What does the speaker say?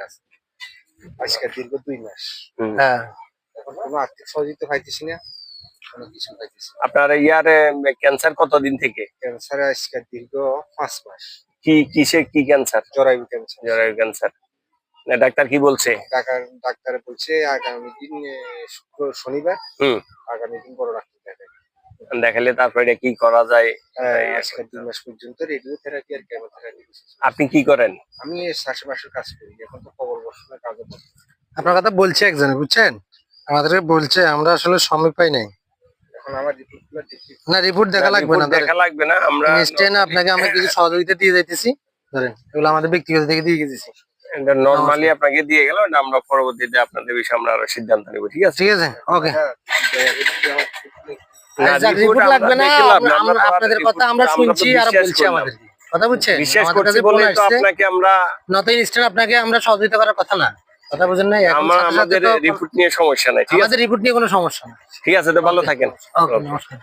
আছে। আজকে দীর্ঘ দুই মাস। হ্যাঁ। এখন কোনো আর্থিক সহযোগিতা পাইতেছি না কোনো কিছু পাইতেছি না। আপনার ইয়ারে ক্যান্সার কতদিন থেকে? ক্যান্সারে আজকে দীর্ঘ পাঁচ মাস। কি কিসে কি ক্যান্সার? জরায়ু ক্যান্সার। জরায়ু ক্যান্সার। না ডাক্তার কি বলছে? ডাক্তার ডাক্তার বলছে আগামী দিন এ, শুক্র শনিবার হুম। আগামী দিন বড় ডাক্তার দেখায় দেখালে তারপরে এটা কি করা যায়? হ্যাঁ, আজকে দুই মাস পর্যন্ত রেডিওথেরাপি আর কেমোথেরাপি আপনি কি করেন? আমি চাষবাসের কাজ করি এখন তো খবর বর্ষণের কাজ আপনার কথা বলছে একজনে বুঝছেন? আমাদেরকে বলছে আমরা আসলে সময় পাই নাই। এখন আমার রিপোর্টগুলো দেখি। না রিপোর্ট দেখা লাগবে না দেখা লাগবে না আমরা ইনস্ট্যান্ট আপনাকে আমরা কিছু সহযোগিতা দিয়ে যাইতেছি? ধরেন এগুলো আমাদের ব্যক্তিগত থেকে দিয়ে গেছি। নর্মালি আপনাকে দিয়ে গেল এটা আমরা পরবর্তীতে আপনাদের বিষয়ে আমরা আরও সিদ্ধান্ত নেব ঠিক আছে? ঠিক আছে ওকে। রিপোর্ট লাগবে না আপনাদের কথা আমরা শুনছি আর বলছি আমাদের কথা বুঝছেন? বিশ্বাস করছি বলে তো আপনাকে আমরা ইনস্ট্যান্ট আপনাকে আমরা সহযোগিতা করার কথা না। কথা বুঝেন না আমাদের রিপোর্ট নিয়ে সমস্যা নাই ঠিক আছে? রিপোর্ট নিয়ে কোনো সমস্যা ঠিক আছে তো ভালো থাকেন। ওকে নমস্কার।